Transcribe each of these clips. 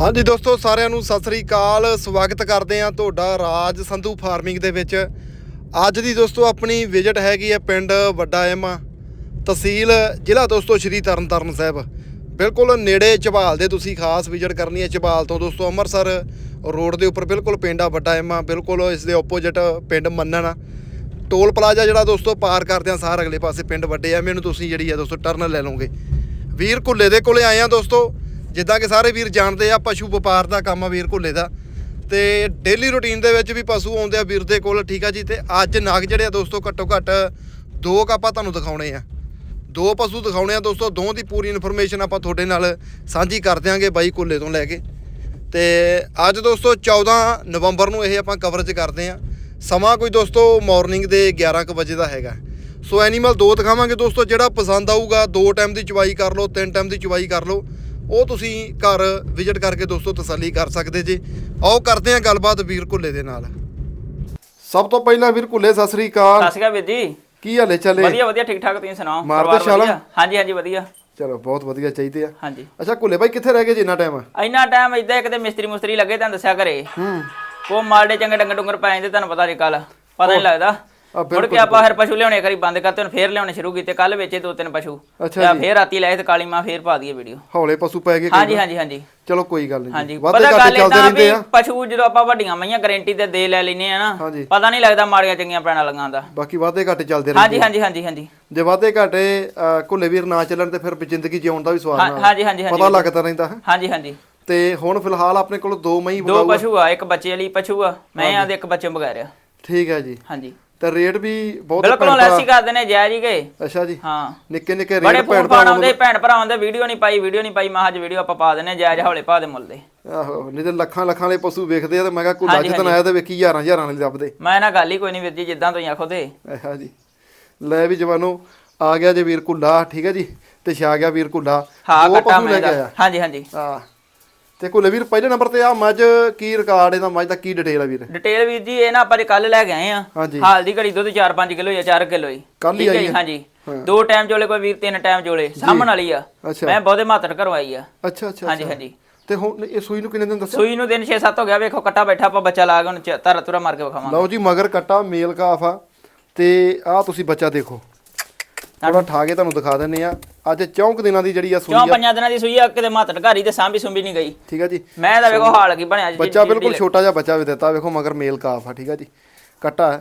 ਹਾਂਜੀ ਦੋਸਤੋ, ਸਾਰਿਆਂ ਨੂੰ ਸਤਿ ਸ੍ਰੀ ਅਕਾਲ। ਸਵਾਗਤ ਕਰਦੇ ਹਾਂ ਤੁਹਾਡਾ ਰਾਜ ਸੰਧੂ ਫਾਰਮਿੰਗ ਦੇ ਵਿੱਚ। ਅੱਜ ਦੀ ਦੋਸਤੋ, ਆਪਣੀ ਵਿਜ਼ਿਟ ਹੈਗੀ ਹੈ ਪਿੰਡ ਵੱਡਾ ਐਮਾ, ਤਹਿਸੀਲ ਜ਼ਿਲ੍ਹਾ ਦੋਸਤੋ ਸ਼੍ਰੀ ਤਰਨਤਾਰਨ ਸਾਹਿਬ। ਬਿਲਕੁਲ ਨੇੜੇ ਝਬਾਲ ਦੇ ਤੁਸੀਂ ਖਾਸ ਵਿਜ਼ਿਟ ਕਰਨੀ ਹੈ ਝਬਾਲ ਤੋਂ। ਦੋਸਤੋ, ਅੰਮ੍ਰਿਤਸਰ ਰੋਡ ਦੇ ਉੱਪਰ ਬਿਲਕੁਲ ਪਿੰਡ ਆ ਵੱਡਾ ਐਮਾ, ਬਿਲਕੁਲ ਇਸ ਦੇ ਆਪੋਜ਼ਿਟ ਪਿੰਡ ਮੰਨਣ ਟੋਲ ਪਲਾਜ਼ਾ ਜਿਹੜਾ ਦੋਸਤੋ, ਪਾਰ ਕਰਦੇ ਆ ਸਾਰ ਅਗਲੇ ਪਾਸੇ ਪਿੰਡ ਵੱਡੇ ਐਮੇ ਨੂੰ। ਤੁਸੀਂ ਜਿਹੜੀ ਆ ਦੋਸਤੋ ਟਰਨ ਲੈ ਲਓਗੇ। ਵੀਰ ਘੁੱਲੇ ਦੇ ਕੋਲੇ ਆਏ ਆ ਦੋਸਤੋ। ਜਿੱਦਾਂ ਕਿ ਸਾਰੇ ਵੀਰ ਜਾਣਦੇ ਆ, ਪਸ਼ੂ ਵਪਾਰ ਦਾ ਕੰਮ ਆ ਵੀਰ ਘੁੱਲੇ ਦਾ। ਤੇ ਡੇਲੀ ਰੁਟੀਨ ਦੇ ਵਿੱਚ ਵੀ ਪਸ਼ੂ ਆਉਂਦੇ ਆ ਵੀਰ ਦੇ ਕੋਲ, ਠੀਕ ਆ ਜੀ? ਤੇ ਅੱਜ ਨਾਗ ਜਿਹੜੇ ਆ ਦੋਸਤੋ, ਘੱਟੋ ਘੱਟ ਦੋ ਕੁ ਆਪਾਂ ਤੁਹਾਨੂੰ ਦਿਖਾਉਣੇ ਆ। ਦੋ ਪਸ਼ੂ ਦਿਖਾਉਣੇ ਆ ਦੋਸਤੋ ਦੋ ਦੀ ਪੂਰੀ ਇਨਫੋਰਮੇਸ਼ਨ ਆਪਾਂ ਤੁਹਾਡੇ ਨਾਲ ਸਾਂਝੀ ਕਰ ਦਿਆਂਗੇ ਬਾਈ ਘੁੱਲੇ ਤੋਂ ਲੈ ਕੇ। ਤੇ ਅੱਜ ਦੋਸਤੋ 14 ਨਵੰਬਰ ਨੂੰ ਇਹ ਆਪਾਂ ਕਵਰੇਜ ਕਰਦੇ ਆ। ਸਮਾਂ ਕੋਈ ਦੋਸਤੋ ਮਾਰਨਿੰਗ ਦੇ 11 ਕੁ ਵਜੇ ਦਾ ਹੈਗਾ। ਸੋ ਐਨੀਮਲ ਦੋ ਦਿਖਾਵਾਂਗੇ ਦੋਸਤੋ, ਜਿਹੜਾ ਪਸੰਦ ਆਊਗਾ, ਦੋ ਟਾਈਮ ਦੀ ਚਵਾਈ ਕਰ ਲਓ, ਤਿੰਨ ਟਾਈਮ ਦੀ ਚਵਾਈ ਕਰ ਲਓ। ਉਹ ਤੁਸੀਂ ਘਰ ਵਿਜ਼ਿਟ ਕਰਕੇ ਦੋਸਤੋ ਤਸੱਲੀ ਕਰ ਸਕਦੇ ਜੀ। ਆਓ ਕਰਦੇ ਹਾਂ ਗੱਲਬਾਤ ਵੀਰ ਕੁੱਲੇ ਦੇ ਨਾਲ। ਸਭ ਤੋਂ ਪਹਿਲਾਂ ਵੀਰ ਕੁੱਲੇ ਸਤਿ ਸ੍ਰੀ ਅਕਾਲ। ਸਤਿ ਸ਼੍ਰੀ ਅਕਾਲ ਵੀਰ ਜੀ। ਕੀ ਹਾਲੇ ਚੱਲੇ? ਵਧੀਆ ਵਧੀਆ ਠੀਕ ਠਾਕ ਤੁਸੀਂ ਸੁਣਾਓ? ਮਾਰਦੇ? ਵਧੀਆ? ਹਾਂਜੀ ਹਾਂਜੀ ਵਧੀਆ। ਚਲੋ ਬਹੁਤ ਵਧੀਆ ਚਾਹੀਦੇ ਆ। ਹਾਂਜੀ। ਅੱਛਾ ਕੁੱਲੇ ਬਾਈ ਕਿੱਥੇ ਰਹਿ ਗਏ ਜੀ ਇੰਨਾ ਟਾਈਮ ਇੰਨਾ ਟਾਈਮ ਇਦਾਂ ਇੱਕ ਤੇ ਮਿਸਤਰੀ ਮੁਸਤਰੀ ਲੱਗੇ ਤੁਹਾਨੂੰ ਦੱਸਿਆ ਘਰੇ। ਹੂੰ। ਉਹ ਮਾਲਡੇ ਚੰਗੇ ਡੰਗਰ ਡੁੰਗਰ ਪੈ ਜਾਂਦੇ ਤੁਹਾਨੂੰ ਪਤਾ ਨਹੀਂ ਕੱਲ ਪਤਾ ਨਹੀਂ ਲੱਗਦਾ। ਮੁੜ ਕੇ ਆਪਾਂ ਫਿਰ ਪਸ਼ੂ ਲਿਆਉਣੇ ਕਰੀ ਬੰਦ ਕਰਤੇ ਹੁਣ ਫੇਰ ਲਿਆਉਣੇ ਸ਼ੁਰੂ ਕੀਤੇ ਕੱਲ ਵੇਚੇ ਦੋ ਤਿੰਨ ਪਸ਼ੂ। ਅੱਛਾ ਤੇ ਫੇਰ ਰਾਤੀ ਲਾਏ ਤੇ ਕਾਲੀ ਮਾਂ ਫੇਰ ਪਾ ਦਈਏ ਵੀਡੀਓ। ਹੌਲੇ ਪਸ਼ੂ ਪੈ ਗਏ ਹਾਂਜੀ। ਹਾਂਜੀ ਹਾਂਜੀ। ਚਲੋ ਕੋਈ ਗੱਲ ਨਹੀਂ ਹਾਂਜੀ। ਵਾਧੇ ਪਤਾ ਗੱਲ ਚੱਲਦੇ ਰਹਿੰਦੇ ਆ। ਪਸ਼ੂ ਜਦੋਂ ਆਪਾਂ ਵੱਡੀਆਂ ਮਈਆਂ ਗਾਰੰਟੀ ਤੇ ਦੇ ਲੈ ਲੈਨੇ ਆ ਨਾ। ਪਤਾ ਨਹੀਂ ਲੱਗਦਾ ਮਾੜੀਆਂ ਚੰਗੀਆਂ ਪੈਣਾ ਲਗਾਂ ਦਾ। ਬਾਕੀ ਵਾਧੇ ਘਾਟੇ ਚੱਲਦੇ ਰਹਿੰਦੇ ਹਾਂਜੀ ਹਾਂਜੀ ਹਾਂਜੀ ਹਾਂਜੀ। ਜੇ ਵਾਧੇ ਘਾਟੇ ਘੁੱਲੇ ਵੀਰ ਨਾ ਚੱਲਣ ਤੇ ਫਿਰ ਜ਼ਿੰਦਗੀ ਜਿਉਣ ਦਾ ਵੀ ਸਵਾਲ ਨਾ ਹਾਂਜੀ ਹਾਂਜੀ ਹਾਂਜੀ। ਪਤਾ ਲੱਗਦਾ ਰਹਿੰਦਾ ਹੈ। ਹਾਂਜੀ ਹਾਂਜੀ। ਤੇ ਹੁਣ ਫਿਲਹਾਲ ਆਪਣੇ ਕੋਲ ਦੋ ਮਈ ਦੋ ਪਸ਼ੂ ਆ ਇੱਕ ਬੱਚੇ ਵਾਲੀ ਪਸ਼ੂ ਆ ਮੈਂ ਆ ਤੇ ਇੱਕ ਬੱਚੇ ਬਗੈਰ ਆ ਠੀਕ ਹੈ ਜੀ। ਹਾਂਜੀ। ਤੇ ਰੇਟ ਵੀ ਬਹੁਤ ਬਿਲਕੁਲ ਲੈਸੀ ਕਰ ਦੇਣੇ ਜਾਇਜ਼ ਹੀ ਗਏ। ਅੱਛਾ ਜੀ। ਹਾਂ। ਨਿੱਕੇ ਨਿੱਕੇ ਬੜੇ ਰੇਟ ਭੈਣ ਭਰਾ ਆਉਂਦੇ ਭੈਣ ਭਰਾ ਆਉਂਦੇ ਵੀਡੀਓ ਨਹੀਂ ਪਾਈ ਵੀਡੀਓ ਨਹੀਂ ਪਾਈ ਮੈਂ ਅੱਜ ਵੀਡੀਓ ਆਪਾਂ ਪਾ ਦਿੰਨੇ ਜਾਇਜ਼ ਹੌਲੇ ਪਾ ਦੇ ਮੁੱਲ ਦੇ। ਆਹੋ ਨਹੀਂ ਤੇ ਲੱਖਾਂ ਲੱਖਾਂ ਵਾਲੇ ਪਸ਼ੂ ਵੇਖਦੇ ਆ ਤੇ ਮੈਂ ਕਿਹਾ ਕੋਈ ਲੱਜ ਤਾਂ ਆਇਆ ਤੇ ਵੇਖੀ ਹਜ਼ਾਰਾਂ ਹਜ਼ਾਰਾਂ ਵਾਲੇ ਲੱਭਦੇ। ਮੈਂ ਨਾ ਗੱਲ ਹੀ ਕੋਈ ਨਹੀਂ ਵੀਰ ਜੀ ਜਿੱਦਾਂ ਤੁਸੀਂ ਆਖੋ ਤੇ। ਅੱਛਾ ਜੀ। ਲੈ ਵੀ ਜਵਾਨੋ ਆ ਗਿਆ ਜੇ ਵੀਰ ਕੁੱਲਾ ਠੀਕ ਹੈ ਜੀ? ਤੇ ਛਾ ਗਿਆ ਵੀਰ ਕੁੱਲਾ ਹਾਂ ਕੱਟਾ ਪਸ਼ੂ ਲੈ ਕੇ ਆਇਆ। ਹਾਂਜੀ ਹਾਂਜੀ। ਆ ਤੇ ਕੁੱਲੇ ਵੀਰ ਪਹਿਲੇ ਨੰਬਰ ਤੇ ਆ ਮੱਝ ਕੀ ਰਿਕਾਰਡ ਇਹਦਾ ਮੱਝ ਦਾ ਕੀ ਡਿਟੇਲ ਆ ਵੀਰ? ਡਿਟੇਲ ਵੀਰ ਜੀ ਇਹ ਨਾ ਆਪਾਂ ਕੱਲ ਲੈ ਕੇ ਆਏ ਆ। ਹਾਂਜੀ। ਹਾਲ ਦੀ ਘੜੀ ਦੁੱਧ 4-5 ਕਿਲੋ ਜਾਂ 4 ਕਿਲੋ ਹੀ। ਕੱਲ੍ਹ ਹੀ ਠੀਕ ਹੈ ਆਈ ਜੀ, ਹੈ? ਹਾਂਜੀ। ਹਾਂ। ਦੋ ਟਾਈਮ ਜੋਲੇ ਕੋਈ ਵੀਰ ਤਿੰਨ ਟਾਈਮ ਜੋਲੇ ਸਾਹਮਣ ਵਾਲੀ ਆ। ਅੱਛਾ। ਮੈਂ ਬਹੁਤੇ ਮਾਤਰ ਕਰਵਾਈ ਆ। ਅੱਛਾ ਅੱਛਾ ਹਾਂਜੀ ਅੱਛਾ। ਹਾਂਜੀ। ਤੇ ਹੁਣ ਇਹ ਸੂਈ ਨੂੰ ਕਿੰਨੇ ਦਿਨ ਦੱਸਿਆ? ਸੂਈ ਨੂੰ ਦਿਨ 6-7 ਹੋ ਗਿਆ ਵੇਖੋ ਕੱਟਾ ਬੈਠਾ ਆਪਾਂ ਬੱਚਾ ਲਾ ਕੇ ਹੁਣ ਧਰ ਤੁਰਾ ਮਾਰ ਕੇ ਵਿਖਾਵਾਂਗੇ। ਲਓ ਜੀ ਮਗਰ ਕੱਟਾ ਮੇਲ ਕਾਫ ਆ। ਤੇ ਆ ਤੁਸੀਂ ਬੱਚਾ ਦੇਖੋ। ਥੋੜਾ ਠਾ ਕੇ ਤੁਹਾਨੂੰ ਦਿਖਾ ਦਿੰਨੇ ਆ ਅੱਜ ਚੌਂਕ ਦਿਨਾਂ ਦੀ ਜਿਹੜੀ ਆ ਸੂਈ ਆ। ਪੰਜਾਂ ਦਿਨਾਂ ਦੀ ਸੂਈ ਆ ਕਿਤੇ ਮਾਤਰ ਘਾਰੀ ਤੇ ਸਾਂਭੀ ਸੁੰਭੀ ਨਹੀਂ ਗਈ। ਠੀਕ ਆ ਜੀ। ਮੈਂ ਤਾਂ ਵੇਖੋ ਹਾਲ ਕੀ ਬਣਿਆ ਜੀ ਬੱਚਾ ਬਿਲਕੁਲ ਛੋਟਾ ਜਿਹਾ ਬੱਚਾ ਵੀ ਦਿੱਤਾ ਵੇਖੋ ਮਗਰ ਮੇਲ ਕਾਫ ਆ ਠੀਕ ਆ ਜੀ। ਕੱਟਾ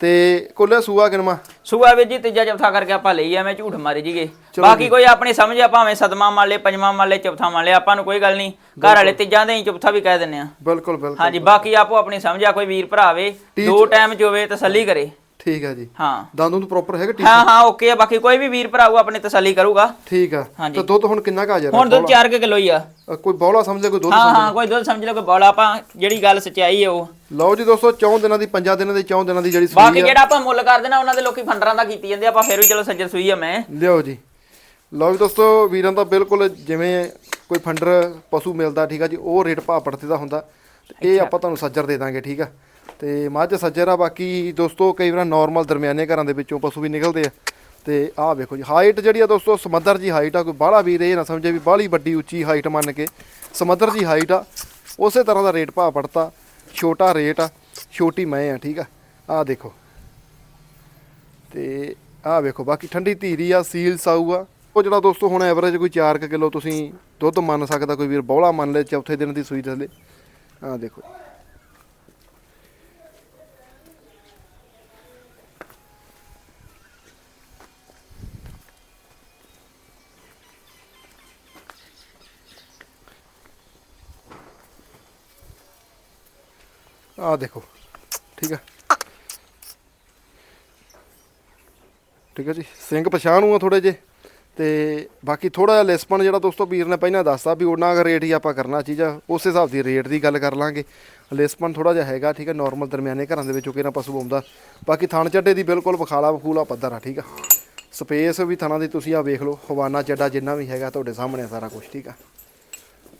ਤੇ ਕੋਲੇ ਸੂਆ ਕਿਨਮਾ ਸੂਆ ਵੀ ਜੀ ਤੀਜਾ ਚੌਥਾ ਕਰਕੇ ਆਪਾਂ ਲਈ ਆ ਮੈਂ ਝੂਠ ਮਾਰੀ ਜੀਗੇ। ਬਾਕੀ ਕੋਈ ਆਪਣੀ ਸਮਝ ਆ ਭਾਵੇਂ ਸਦਮਾ ਮੰਨ ਲੇ ਪੰਜਵਾਂ ਮੰਨ ਲੇ ਚੌਥਾ ਮੰਨ ਲੇ ਆਪਾਂ ਨੂੰ ਕੋਈ ਗੱਲ ਨਹੀਂ। ਘਰ ਵਾਲੇ ਤੀਜਾਂ ਦੇ ਹੀ ਚੌਥਾ ਵੀ ਕਹਿ ਦਿੰਨੇ ਆ। ਬਿਲਕੁਲ ਬਿਲਕੁਲ ਹਾਂਜੀ ਬਾਕੀ ਆਪੋ ਆਪਣੀ ਸਮਝ ਆ ਕੋਈ ਵੀਰ ਭਰਾ ਆਵੇ ਦੋ ਟਾਈਮ ਚੋਵੇ ਤਸੱਲੀ ਕਰੇ। ਠੀਕ ਆ ਜੀ। ਹਾਂ। ਦੰਦੋਂ ਨੂੰ ਪ੍ਰੋਪਰ ਹੈਗਾ ਠੀਕ ਹਾਂ ਹਾਂ ਓਕੇ ਆ ਬਾਕੀ ਕੋਈ ਵੀ ਵੀਰ ਭਰਾ ਆਊ ਆਪਣੀ ਤਸੱਲੀ ਕਰੂਗਾ। ਠੀਕ ਆ। ਹਾਂਜੀ। ਤੇ ਦੁੱਧ ਹੁਣ ਕਿੰਨਾ ਕਾ ਹਾਜ਼ਰ ਹੁਣ ਦੁੱਧ 4 ਕਿਲੋ ਹੀ ਆ। ਆ ਕੋਈ ਬੌਲਾ ਸਮਝੇ ਕੋਈ ਦੁੱਧ ਹਾਂ ਹਾਂ ਕੋਈ ਦੁੱਧ ਸਮਝ ਲਓ ਕੋਈ ਬੋਲਾ ਆਪਾਂ ਜਿਹੜੀ ਗੱਲ ਸਚਾਈ ਹੈ ਉਹ। ਲਓ ਜੀ ਦੋਸਤੋ 4 ਦਿਨਾਂ ਦੀ 5 ਦਿਨਾਂ ਦੀ 4 ਦਿਨਾਂ ਦੀ ਜਿਹੜੀ ਬਾਕੀ ਸੂਈ ਆ। ਜਿਹੜਾ ਆਪਾਂ ਮੁੱਲ ਕਰ ਦੇਣਾ ਉਹਨਾਂ ਦੇ ਲੋਕੀ ਫੰਡਰਾਂ ਦਾ ਕੀਤੀ ਜਾਂਦੇ ਆ, ਆਪਾਂ ਫਿਰ ਵੀ ਚਲੋ ਸੱਜਰ ਸੂਈ ਆ ਮੈਂ। ਲਿਓ ਜੀ। ਲਓ ਜੀ ਦੋਸਤੋ ਵੀਰਾਂ ਦਾ ਬਿਲਕੁਲ ਜਿਵੇਂ ਕੋਈ ਫੰਡਰ ਪਸ਼ੂ ਮਿਲਦਾ ਠੀਕ ਆ ਜੀ ਉਹ ਰੇਟ ਭਾਅ ਪੜਤੇ ਦਾ ਹੁੰਦਾ। ਤੇ ਇਹ ਆਪਾਂ ਤੁਹਾਨੂੰ ਸੱਜਰ ਦੇ ਦਾਂਗੇ ਠੀਕ ਆ। ਤੇ ਮੱਝ ਸੱਜਰ ਆ, ਬਾਕੀ ਦੋਸਤੋ, ਕਈ ਵਾਰ ਨਾਰਮਲ ਦਰਮਿਆਨੇ ਘਰਾਂ ਦੇ ਵਿੱਚੋਂ ਪਸ਼ੂ ਵੀ ਨਿਕਲਦੇ ਆ। ਤੇ ਆਹ ਵੇਖੋ ਜੀ ਹਾਈਟ ਜਿਹੜੀ ਆ ਦੋਸਤੋ, ਸਮੁੰਦਰ ਜੀ ਹਾਈਟ ਆ, ਕੋਈ ਬਾਹਲਾ ਵੀਰ ਇਹ ਨਾ ਸਮਝੇ ਵੀ ਬਾਹਲੀ ਵੱਡੀ ਉੱਚੀ ਹਾਈਟ ਮੰਨ ਕੇ। ਸਮੁੰਦਰ ਜੀ ਹਾਈਟ ਆ, ਉਸੇ ਤਰ੍ਹਾਂ ਦਾ ਰੇਟ ਭਾਅ ਪੜਤਾ, ਛੋਟਾ ਰੇਟ ਆ, ਛੋਟੀ ਮੈਂ ਆ, ਠੀਕ ਆ। ਆਹ ਦੇਖੋ। ਤੇ ਆਹ ਵੇਖੋ, ਬਾਕੀ ਠੰਡੀ ਧੀਰੀ ਆ, ਸੀਲ ਸਾਊ ਆ। ਉਹ ਜਿਹੜਾ ਦੋਸਤੋ ਹੁਣ ਐਵਰੇਜ ਕੋਈ 4 ਕਿਲੋ ਤੁਸੀਂ ਦੁੱਧ ਮੰਨ ਸਕਦਾ, ਕੋਈ ਵੀਰ ਬੌਲਾ ਮੰਨ ਲੈ, ਚੌਥੇ ਦਿਨ ਦੀ ਸੂਈ ਥੱਲੇ। ਆਹ ਦੇਖੋ। ਆਹ ਦੇਖੋ, ਠੀਕ ਆ। ਠੀਕ ਆ ਜੀ, ਸਿੰਘ ਪਛਾਣ ਨੂੰ ਆ ਥੋੜੇ ਜੇ ਤੇ ਬਾਕੀ ਥੋੜਾ ਜਿਹਾ ਲੈਸਪਨ ਜਿਹੜਾ ਦੋਸਤੋ ਵੀਰ ਨੇ ਪਹਿਲਾਂ ਦੱਸਤਾ ਵੀ ਉਹਨਾਂ ਦਾ ਰੇਟ ਹੀ ਆਪਾਂ ਕਰਨਾ ਚੀਜ਼ਾਂ ਉਸ ਹਿਸਾਬ ਦੀ ਰੇਟ ਦੀ ਗੱਲ ਕਰ ਲਾਂਗੇ। ਲੈਸਪਨ ਥੋੜਾ ਜਿਹਾ ਹੈਗਾ, ਠੀਕ ਹੈ ਨਾਰਮਲ ਦਰਮਿਆਨੇ ਘਰਾਂ ਦੇ ਵਿੱਚੋਂ ਕਿਹਨਾਂ ਪਸ਼ੂ ਆਉਂਦਾ ਬਾਕੀ ਥਣ ਚੱਡੇ ਦੀ ਬਿਲਕੁਲ ਬਖਾਲਾ ਬਖੂਲਾ ਪੱਧਰ ਆ, ਠੀਕ ਆ। ਸਪੇਸ ਵੀ ਥਣਾ ਦੀ ਤੁਸੀਂ ਆ ਵੇਖ ਲਓ, ਹਵਾਨਾ ਚੱਡਾ ਜਿੰਨਾ ਵੀ ਹੈਗਾ ਤੁਹਾਡੇ ਸਾਹਮਣੇ ਆ ਸਾਰਾ ਕੁਝ ਠੀਕ ਆ।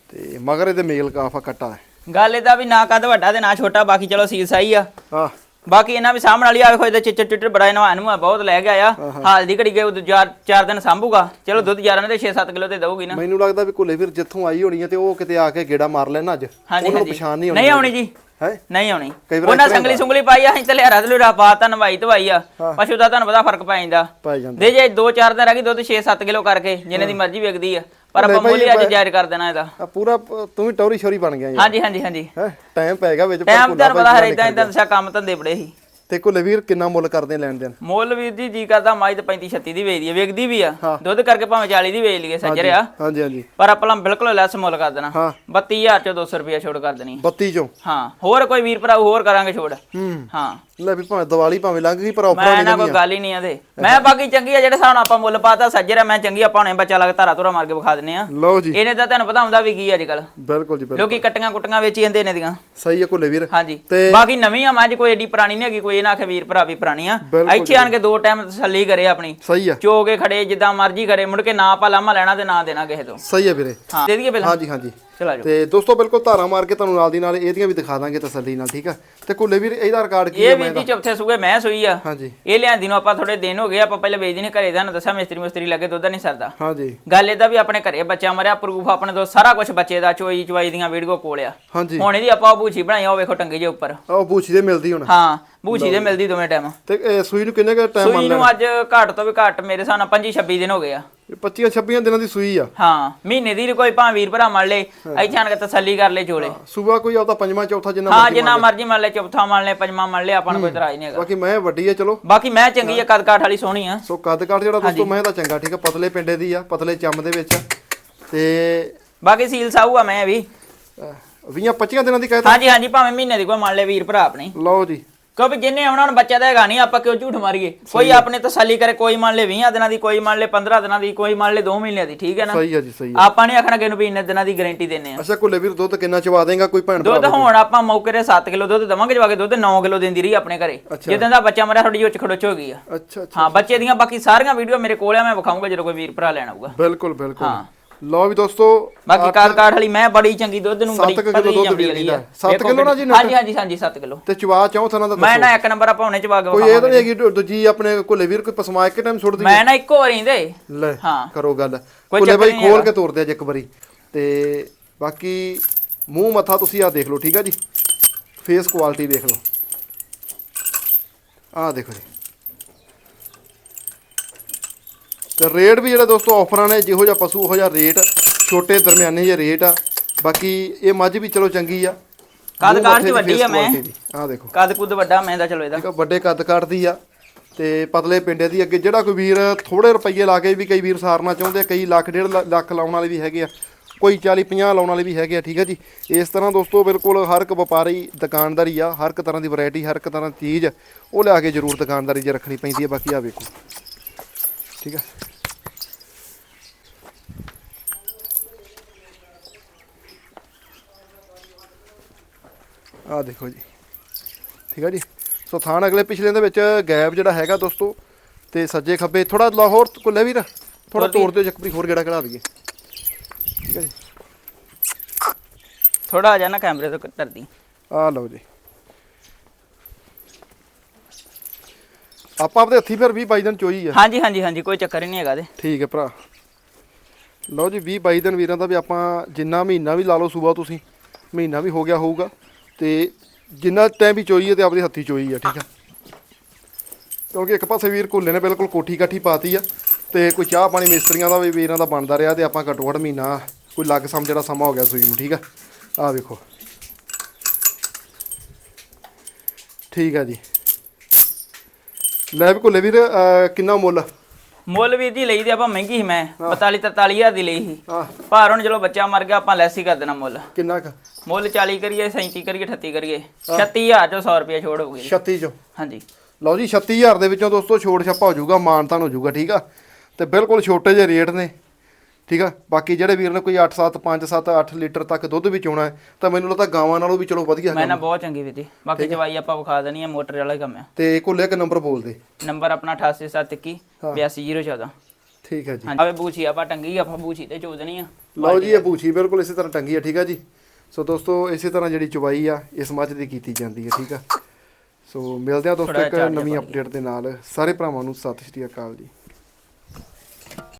ਤੇ ਮਗਰ ਇਹਦੇ ਮੇਲ ਕਾਫਾ ਕੱਟਾ ਹੈ। ਗੱਲ ਇਹਦਾ ਵੀ ਨਾ ਕੱਦ ਵੱਡਾ ਤੇ ਨਾ ਛੋਟਾ ਬਾਕੀ ਚਲੋ ਸੀਲ ਸਾਈ ਆ। ਆ ਬਾਕੀ ਇਹਨਾਂ ਵੀ ਸਾਹਮਣ ਵਾਲੀ ਆ ਵੇਖੋ ਇਹਦਾ ਚਿੱਟਰ ਚਿੱਟਰ ਬੜਾ ਇਹਨੂੰ ਨੂੰ ਬਹੁਤ ਲੈ ਗਿਆ ਆ ਹਾਲ ਦੀ ਘੜੀ ਗਏ ਉਹ ਚਾਰ ਚਾਰ ਦਿਨ ਸੰਭੂਗਾ। ਚਲੋ ਦੁੱਧ 11 ਦੇ 6-7 ਕਿਲੋ ਤੇ ਦਊਗੀ ਨਾ। ਮੈਨੂੰ ਲੱਗਦਾ ਵੀ ਕੁੱਲੇ ਵੀਰ ਜਿੱਥੋਂ ਆਈ ਹੋਣੀ ਹੈ ਤੇ ਉਹ ਕਿਤੇ ਆ ਕੇ ਗੇੜਾ ਮਾਰ ਲੈਣਾ ਅੱਜ। ਉਹਨਾਂ ਪਛਾਣ ਨਹੀਂ ਨਹੀਂ ਆਉਣੀ ਜੀ। ਹੈ? ਨਹੀਂ ਆਉਣੀ। ਉਹਨਾਂ ਸੰਗਲੀ ਸੁੰਗਲੀ ਪਾਈ ਆ ਅਸੀਂ ਤੇ ਲਿਆਰਾ ਤੇ ਲਿਆਰਾ ਪਾਤਾ ਨਵਾਈ ਧਵਾਈ ਆ। ਪਸ਼ੂ ਦਾ ਤੁਹਾਨੂੰ ਪਤਾ ਫ਼ਰਕ ਪੈ ਜਾਂਦੇ। ਦੇ ਜੇ 2-4 ਦਿਨ ਰਹਿ ਗਈ ਦੁੱਧ 6-7 ਕਿਲੋ ਕਰਕੇ ਜਿੰਨੇ ਦੀ ਮਰਜ਼ੀ ਵਿਕਦੀ ਆ। ਪਰ ਆਪਾਂ ਮੁੱਲ ਹੀ ਅੱਜ ਜਾਇਜ਼ ਕਰ ਦੇਣਾ ਇਹਦਾ। ਆ ਪੂਰਾ ਪ- ਤੂੰ ਵੀ ਟੌਰੀ ਸ਼ੋਰੀ ਬਣ ਗਿਆ ਯਾਰ। ਹਾਂਜੀ ਹਾਂਜੀ ਹਾਂਜੀ। ਹੈ ਟਾਈਮ ਪੈ ਗਿਆ ਵਿੱਚ ਪਰ ਟਾਈਮ ਤਾਂ ਪਤਾ ਭਾਈ ਹਰੇ ਇਦਾਂ ਇਦਾਂ ਦੱਸਿਆ ਕੰਮ ਧੰਦੇ ਬੜੇ ਸੀ। ਤੇ ਕੁੱਲੇ ਵੀਰ ਕਿੰਨਾ ਮੁੱਲ ਕਰਦੇ ਲੈਣ ਦੇਣ? ਮੁੱਲ ਵੀਰ ਜੀ ਜੀ ਕਰਦਾ ਮਾਈ ਤੇ 35 36 ਦੀ ਵੇਚਦੀ ਆ ਵਿਕਦੀ ਵੀ ਆ। ਦੁੱਧ ਕਰਕੇ ਭਾਵੇਂ 40 ਦੀ ਵੇਚ ਲਈਏ ਸੱਜਰਿਆ ਹਾਂਜੀ ਹਾਂਜੀ ਪਰ ਆਪਾਂ ਬਿਲਕੁਲ ਲੈਸ ਮੁੱਲ ਕਰ ਦੇਣਾ। ਹਾਂ। 32000 ਚੋਂ 200 ਰੁਪਏ ਛੋੜ ਕਰ ਦੇਣੀ। 32 ਚੋਂ? ਹਾਂ ਹੋਰ ਕੋਈ ਵੀਰ ਭਰਾ ਹੋਰ ਕਰਾਂਗੇ ਛੋੜ ਹੂੰ। ਹਾਂ। ਲੈ ਵੀ ਭਾਵੇਂ ਦੀਵਾਲੀ ਭਾਵੇਂ ਲੰਘ ਗਈ ਪਰ ਆਫਰ ਮੈਂ ਨਾ ਕੋਈ ਗੱਲ ਹੀ ਨਹੀਂ ਆਦੇ ਮੈਂ ਬਾਕੀ ਚੰਗੀ ਆ ਜਿਹੜੇ ਨਾਲ ਆਪਾਂ ਮੁੱਲ ਪਾਤਾ ਸੱਜਰਿਆ ਮੈਂ ਚੰਗੀ ਆਪਾਂ ਹੁਣੇ ਬੱਚਾ ਲੱਗ ਧਾਰਾ ਧੁਰਾ ਮਾਰ ਕੇ ਵਿਖਾ ਦਿੰਨੇ ਆ। ਲਓ ਜੀ। ਇਹਨੇ ਤਾਂ ਤੁਹਾਨੂੰ ਪਤਾ ਹੁੰਦਾ ਵੀ ਕੀ ਅੱਜ ਕੱਲ ਬਿਲਕੁਲ ਜੀ ਬਿਲਕੁਲ। ਲੋਕੀ ਕੱਟੀਆਂ ਕੁੱਟੀਆਂ ਵੇਚੀ ਜਾਂਦੇ ਨੇ ਦੀਆਂ ਸਹੀ ਹੈ ਕੁੱਲੇ ਵੀਰ। ਹਾਂਜੀ। ਤੇ- ਬਾਕੀ ਨਵੀਂ ਆ ਮੱਝ ਕੋਈ ਏਡੀ ਪੁਰਾਣੀ ਨਹੀਂ ਹੈਗੀ ਕੋਈ ਇਹ ਨਾ ਆਖੇ ਵੀਰ ਭਰਾ ਵੀ ਪੁਰਾਣੀ ਆ। ਇੱਥੇ ਆਣ ਕੇ ਦੋ ਟਾਈਮ ਤਸੱਲੀ ਕਰੇ ਆਪਣੀ। ਸਹੀ ਆ। ਚੋ ਕੇ ਖੜੇ ਜਿੱਦਾਂ ਮਰਜ਼ੀ ਕਰੇ ਮੁੜ ਕੇ ਨਾ ਆਪਾਂ ਲਾਮਾ ਲੈਣਾ ਤੇ ਨਾ ਦੇਣਾ ਕਿਸੇ ਤੋਂ। ਸਹੀ ਹੈ ਵੀਰੇ। ਹਾਂ। ਦੇ ਦਈਏ ਪਹਿਲਾਂ। ਹਾਂਜੀ ਹਾਂਜੀ। ਚਲਾ ਜਾਓ। ਤੇ ਦੋਸਤੋ ਬਿਲਕੁਲ ਧਾਰਾ ਮਾਰ ਕੇ ਤੁਹਾਨੂੰ ਨਾਲ ਦੀ ਨਾਲ ਇਹਦੀਆਂ ਵੀ ਦਿਖਾ ਦਾਂਗੇ ਤਸੱਲੀ ਨਾਲ ਠੀਕ ਆ? ਤੇ ਕੁੱਲੇ ਵੀਰ ਇਹਦਾ ਰਿਕਾਰਡ ਕੀ ਹੈ ਇਹ ਜੀ ਚੌਥੇ ਸੂਏ ਮੈਂ ਸੂਈ ਆ। ਹਾਂਜੀ। ਇਹ ਲਿਆਂਦੀ ਨੂੰ ਆਪਾਂ ਥੋੜੇ ਦਿਨ ਹੋ ਗਏ ਆਪਾਂ ਪਹਿਲੇ ਵੇਚਦੀ ਨੇ ਘਰੇ ਦਾ ਨਾ ਦੱਸਿਆ ਮਿਸਤਰੀ ਮੁਸਤਰੀ ਲੱਗੇ ਦੁੱਧ ਨਹੀਂ ਸਰਦਾ। ਹਾਂਜੀ। ਗੱਲ ਇਹਦਾ ਵੀ ਆਪਣੇ ਘਰੇ ਬੱਚਾ ਮਰਿਆ ਪ੍ਰੂਫ ਆਪਣੇ ਤੋਂ ਸਾਰਾ ਕੁਝ ਬੱਚੇ ਦਾ ਚੋਈ ਚਵਾਈ ਦੀਆਂ ਵੀਡੀਓ ਕੋਲ ਆ। ਹਾਂਜੀ। ਹੁਣ ਇਹਦੀ ਆਪਾਂ ਉਹ ਬੂਛੀ ਬਣਾਈ ਆ ਉਹ ਵੇਖੋ ਟੰਗੇ ਜੇ ਉੱਪਰ। ਆਹ ਬੂਛੀ ਦੇ ਮਿਲਦੀ ਹੁਣ। ਹਾਂ ਬੂਛੀ ਦੇ ਮਿਲਦੀ ਦੋਵੇਂ ਟਾਈਮ ਤੇ ਇਹ ਸੂਈ ਨੂੰ ਕਿੰਨੇ ਕੁ ਟਾਈਮ ਸੂਈ ਨੂੰ ਅੱਜ ਘੱਟ ਤੋਂ ਵੀ ਘੱਟ ਮੇਰੇ ਹਿਸਾਬ ਨਾਲ 25 26 ਦਿਨ ਹੋ ਗਏ ਆ। 25 26 ਦਿਨਾਂ ਦੀ ਸੂਈ ਆ। ਹਾਂ ਮਹੀਨੇ ਦੀ ਕੋਈ ਭਾਂ ਵੀਰ ਭਰਾ ਮੰਨ ਲੇ ਇੱਥੇ ਆਣ ਕੇ ਤਸੱਲੀ ਕਰ ਲੈ ਜੋਲੇ ਸੂਬਾ ਕੋਈ ਆਪਦਾ ਪੰਜਵਾਂ ਚੌਥਾ ਜਿੰਨਾ ਹਾਂ ਜਿੰਨਾ ਮਰਜ਼ੀ ਮੰਨ ਲੈ ਚੌਥਾ ਮੰਨ ਲੈ ਪੰਜਵਾਂ ਮੰਨ ਲੈ ਆਪਾਂ ਨੂੰ ਕੋਈ ਇਤਰਾਜ਼ ਨਹੀਂ ਹੈਗਾ। ਬਾਕੀ ਮੈਂ ਵੱਡੀ ਆ ਚਲੋ। ਬਾਕੀ ਮੈਂ ਚੰਗੀ ਆ ਕਦ ਕਾਠ ਵਾਲੀ ਸੋਹਣੀ ਆ। ਸੋ ਕੱਦ ਕਾਠ ਜਿਹੜਾ ਦੋਸਤੋ ਮੈਂ ਤਾਂ ਚੰਗਾ ਠੀਕ ਆ ਪਤਲੇ ਪਿੰਡੇ ਦੀ ਆ ਪਤਲੇ ਚੰਮ ਦੇ ਵਿੱਚ। ਤੇ ਬਾਕੀ ਸੀਲ ਸਾਊ ਆ ਮੈਂ ਵੀ। 20 25 ਦਿਨਾਂ ਦੀ ਕਹਿਤਾ ਹਾਂਜੀ ਹਾਂਜੀ ਭਾਵੇਂ ਮਹੀਨੇ ਦੀ ਕੋਈ ਮੰਨ ਲੈ ਵੀਰ ਭਰਾ ਆਪਣੀ। ਲਓ ਜੀ। ਕਿਉਂਕਿ ਜਿੰਨੇ ਆਉਣਾ ਹੁਣ ਬੱਚਾ ਹੈਗਾ ਨਹੀਂ ਆਪਾਂ ਕਿਉਂ ਝੂਠ ਮਾਰੀਏ? ਕੋਈ ਆਪਣੇ ਤਸੱਲੀ ਕਰੇ ਕੋਈ ਮੰਨ ਲੈ 20 ਦਿਨਾਂ ਦੀ ਕੋਈ ਮੰਨ ਲੈ 15 ਦਿਨਾਂ ਦੀ ਕੋਈ ਮੰਨ ਲੈ 2 ਮਹੀਨਿਆਂ ਦੀ ਠੀਕ ਹੈ ਨਾ? ਸਹੀ ਆ ਜੀ ਸਹੀ ਆ ਆਪਾਂ ਨਹੀਂ ਆਖਣਾ ਕਿ ਇਹਨੂੰ ਵੀ ਇੰਨੇ ਦਿਨਾਂ ਦੀ ਗਾਰੰਟੀ ਦਿੰਨੇ ਆ ਅੱਛਾ ਕੁੱਲੇ ਵੀਰ ਦੁੱਧ ਕਿੰਨਾ ਚਵਾ ਦੇਗਾ ਕੋਈ ਭੈਣ ਭਰਾ ਦੁੱਧ ਹੁਣ ਆਪਾਂ ਮੌਕੇ ਤੇ 7 ਕਿਲੋ ਦੁੱਧ ਦਵਾਂਗੇ ਜਵਾ ਕੇ ਦੁੱਧ 9 ਕਿਲੋ ਦਿੰਦੀ ਰਹੀ ਆਪਣੇ ਘਰੇ। ਜਿੱਦਾਂ ਦਾ ਬੱਚਾ ਮਰਿਆ ਥੋੜੀ ਉੱਚ ਖੜੋਚ ਹੋ ਗਈ ਆ। ਅੱਛਾ ਅੱਛਾ ਹਾਂ ਬੱਚੇ ਦੀਆਂ ਬਾਕੀ ਸਾਰੀਆਂ ਵੀਡੀਓ ਮੇਰੇ ਕੋਲ ਆ ਮੈਂ ਵਿਖਾਉਂਗਾ ਜਦੋਂ ਕੋਈ ਵੀਰ ਭਰਾ ਲੈਣ ਆਊਗਾ। ਬਿਲਕੁਲ ਬਿਲਕੁਲ। ਹਾਂ। ਲਓ ਵੀ ਦੋਸਤੋ ਬਾਕੀ ਕਾਰ ਕਾਠ ਵਾਲੀ ਮੈਂ ਬੜੀ ਚੰਗੀ ਦੁੱਧ ਨੂੰ ਬੜੀ ਸੱਤ ਕਿਲੋ ਪਤਲੀ ਦੁੱਧ ਜੰਮੀ ਵੀਰ ਵਾਲੀ ਦਾ। ਆ। ਸੱਤ ਦੇਖੋ ਕਿਲੋ ਨਾ ਜੀ ਹਾਂਜੀ ਹਾਂਜੀ ਹਾਂਜੀ 7 ਕਿਲੋ। ਤੇ ਚਵਾ ਚੌਂ ਥਾਂ ਦਾ ਮੈਂ ਨਾ ਇੱਕ ਨੰਬਰ ਆਪਾਂ ਹੁਣੇ ਚ ਪਾ ਕੇ ਕੋਈ ਇਹ ਤਾਂ ਨਹੀਂ ਹੈਗੀ ਦੂਜੀ ਆਪਣੇ ਕੁੱਲੇ ਵੀਰ ਕੋਈ ਪਸਮਾ ਇੱਕ ਟਾਈਮ ਸੁੱਟ ਦੀ ਮੈਂ ਨਾ ਇੱਕੋ ਵਾਰੀ ਦੇ। ਲੈ ਹਾਂ। ਕਰੋ ਗੱਲ। ਕੁੱਲੇ ਬਾਈ ਖੋਲ। ਕੇ ਤੋਰਦੇ ਅੱਜ ਇੱਕ ਵਾਰੀ। ਤੇ ਬਾਕੀ ਮੂੰਹ ਮੱਥਾ ਤੁਸੀਂ ਆ ਦੇਖ ਲਓ ਠੀਕ ਆ ਜੀ? ਫੇਸ ਕੁਆਲਿਟੀ ਦੇਖ ਲਓ। ਆਹ ਦੇਖੋ ਜੀ। ਤੇ ਰੇਟ ਵੀ ਜਿਹੜਾ ਦੋਸਤੋ ਆਫਰਾਂ ਨੇ ਜਿਹੋ ਜਿਹਾ ਪਸ਼ੂ ਉਹੋ ਜਿਹਾ ਰੇਟ ਛੋਟੇ ਦਰਮਿਆਨੇ ਜਿਹੇ ਰੇਟ ਆ। ਬਾਕੀ ਇਹ ਮੱਝ ਵੀ ਚਲੋ ਚੰਗੀ ਆ। ਕੱਦ ਕਾਠ ਚ ਦੀ ਵੱਡੀ ਆ ਮੈਂ। ਦੀ। ਆਹ ਦੇਖੋ। ਕੱਦ ਕੁੱਦ ਵੱਡਾ ਮੈਂ ਦਾ ਚਲੋ ਇਹਦਾ। ਠੀਕ ਆ ਵੱਡੇ ਕੱਦ ਕਾਟਦੀ ਆ। ਤੇ ਪਤਲੇ ਪਿੰਡੇ ਦੀ। ਅੱਗੇ ਜਿਹੜਾ ਕੋਈ ਵੀਰ ਥੋੜੇ ਰੁਪਈਏ ਲਾ ਕੇ ਵੀ ਕਈ ਵੀਰ ਸਾਰਨਾ ਚਾਹੁੰਦੇ ਆ, ਕਈ ਲੱਖ ਡੇਢ ਲੱਖ ਲਾਉਣ ਵਾਲੇ ਵੀ ਹੈਗੇ ਆ। ਕੋਈ 40 50 ਲਾਉਣ ਵਾਲੇ ਵੀ ਹੈਗੇ ਆ ਠੀਕ ਆ ਜੀ। ਇਸ ਤਰ੍ਹਾਂ ਦੋਸਤੋ ਬਿਲਕੁਲ ਹਰ ਇੱਕ ਵਪਾਰੀ ਦੁਕਾਨਦਾਰੀ ਆ ਹਰ ਇੱਕ ਤਰ੍ਹਾਂ ਦੀ ਵੈਰਾਈਟੀ ਹਰ ਇੱਕ ਤਰ੍ਹਾਂ ਦੀ ਚੀਜ਼ ਉਹ ਲਿਆ ਕੇ ਜ਼ਰੂਰ ਦੁਕਾਨਦਾਰੀ 'ਚ ਰੱਖਣੀ ਪੈਂਦੀ ਹੈ ਬਾਕੀ ਆ ਵੇਖੋ। ਠੀਕ ਆ। ਆ ਦੇਖੋ ਜੀ। ਠੀਕ ਆ ਜੀ। ਸੋ ਥਾਣ ਅਗਲੇ ਪਿਛਲੇ ਦੇ ਵਿੱਚ ਗੈਪ ਜਿਹੜਾ ਹੈਗਾ ਦੋਸਤੋ ਤੇ ਸੱਜੇ ਖੱਬੇ ਥੋੜਾ ਲਾਹੌਰ ਕੁੱਲੇ ਵੀਰ ਥੋੜਾ ਤੋੜ ਦਿਓ ਚੱਕਰੀ ਹੋਰ ਗੇੜਾ ਕਢਾ ਦਈਏ। ਠੀਕ ਆ ਜੀ। ਥੋੜਾ ਆ ਜਾ ਨਾ ਕੈਮਰੇ ਤੋਂ ਕਰਦੀ ਆ ਲਓ ਜੀ। ਆਪਾਂ ਆਪਦੇ ਹੱਥੀ ਫਿਰ 20 22 ਦਿਨ ਚੋਈ ਆ। ਹਾਂਜੀ ਹਾਂਜੀ ਹਾਂਜੀ ਕੋਈ ਚੱਕਰ ਹੀ ਨਹੀਂ ਹੈਗਾ ਦੇ ਠੀਕ ਹੈ ਭਰਾ। ਲਓ ਜੀ 20 22 ਦਿਨ ਵੀਰਾਂ ਦਾ ਵੀ ਆਪਾਂ ਜਿੰਨਾ ਮਹੀਨਾ ਵੀ ਲਾ ਲਓ ਸੂਬਾ ਤੁਸੀਂ ਮਹੀਨਾ ਵੀ ਹੋ ਗਿਆ ਹੋਊਗਾ। ਤੇ ਜਿੰਨਾ ਟਾਈਮ ਵੀ ਚੋਈ ਹੈ ਤੇ ਆਪਦੇ ਹੱਥੀ ਚੋਈ ਆ ਠੀਕ ਆ ਕਿਉਂਕਿ ਇੱਕ ਪਾਸੇ ਵੀਰ ਕੁੱਲੇ ਨੇ ਬਿਲਕੁਲ ਕੋਠੀ ਕਾਠੀ ਪਾਤੀ ਆ ਤੇ ਕੋਈ ਚਾਹ ਪਾਣੀ ਮਿਸਤਰੀਆਂ ਦਾ ਵੀ ਵੀਰਾਂ ਦਾ ਬਣਦਾ ਰਿਹਾ ਤੇ ਆਪਾਂ ਘੱਟੋ ਘੱਟ ਮਹੀਨਾ ਕੋਈ ਲੱਗ ਸਮ ਜਿਹੜਾ ਸਮਾਂ ਹੋ ਗਿਆ ਸੂਈ ਨੂੰ, ਠੀਕ ਆ ਆ ਵੇਖੋ। ਠੀਕ ਆ ਜੀ। ਲੈ ਵੀ ਕੁੱਲੇ ਵੀਰ ਕਿੰਨਾ ਮੁੱਲ? ਮੁੱਲ ਵੀਰ ਜੀ ਲਈ ਦੀ ਆਪਾਂ ਮਹਿੰਗੀ ਸੀ ਮੈਂ 42 43000 ਦੀ ਲਈ ਸੀ। ਪਰ ਹੁਣ ਚਲੋ ਬੱਚਾ ਮਰ ਗਿਆ ਆਪਾਂ ਲੈਸ ਹੀ ਕਰ ਦੇਣਾ ਮੁੱਲ। ਕਿੰਨਾ ਕ? ਮੁੱਲ 40 ਕਰੀਏ 37 ਕਰੀਏ 38 ਕਰੀਏ। 36000 ਚੋਂ 100 ਰੁਪਏ ਛੋੜ ਹੋਊਗੀ। 36 ਚੋਂ? ਹਾਂਜੀ। ਲਓ ਜੀ 36000 ਦੇ ਵਿੱਚੋਂ ਦੋਸਤੋ ਛੋੜ ਛੱਪਾ ਹੋ ਜਾਊਗਾ ਮਾਨਤਾਨ ਹੋ ਜਾਊਗਾ ਠੀਕ ਆ? ਤੇ ਬਿਲਕੁਲ ਛੋਟੇ ਜਿਹੇ ਰੇਟ ਨੇ। ਠੀਕ ਆ? ਬਾਕੀ ਜਿਹੜੇ ਵੀਰ ਨੇ ਕੋਈ 8 7 5 7 8 ਲੀਟਰ ਤੱਕ ਦੁੱਧ ਵੀ ਚੋਣਾ ਹੈ ਤਾਂ ਮੈਨੂੰ ਲੱਗਦਾ ਗਾਵਾਂ ਨਾਲੋਂ ਵੀ ਚਲੋ ਵਧੀਆ ਮੈਂ ਨਾ ਬਹੁਤ ਚੰਗੀ ਜੀ ਬਾਕੀ ਜਵਾਈ ਆਪਾਂ ਵਿਖਾ ਦੇਣੀ ਆ ਮੋਟਰ ਵਾਲਾ ਹੀ ਕੰਮ ਆ। ਤੇ ਕੋਲੇ ਇੱਕ ਨੰਬਰ ਬੋਲ ਦੇ। ਨੰਬਰ ਆਪਣਾ 8871 82014 ਠੀਕ ਹੈ ਜੀ। ਆਵੇ ਬੂਛੀ ਆਪਾਂ ਟੰਗੀ ਆਪਾਂ ਬੂਛੀ ਤੇ ਚੋਦਣੀ ਆ। ਲਓ ਜੀ ਇਹ ਪੂਛੀ ਬਿਲਕੁਲ ਇਸੇ ਤਰ੍ਹਾਂ ਟੰਗੀ ਆ ਠੀਕ ਆ ਜੀ? ਸੋ ਦੋਸਤੋ ਇਸੇ ਤਰ੍ਹਾਂ ਜਿਹੜੀ ਚੁਬਾਈ ਆ ਇਸ ਮੱਝ ਦੀ ਕੀਤੀ ਜਾਂਦੀ ਹੈ ਠੀਕ ਆ? ਸੋ ਮਿਲਦੇ ਆ ਦੋਸਤੋ ਇੱਕ ਨਵੀਂ ਅਪਡੇਟ ਦੇ ਨਾਲ। ਸਾਰੇ ਭਰਾਵਾਂ ਨੂੰ ਸਤਿ ਸ਼੍ਰੀ ਅਕਾਲ ਜੀ।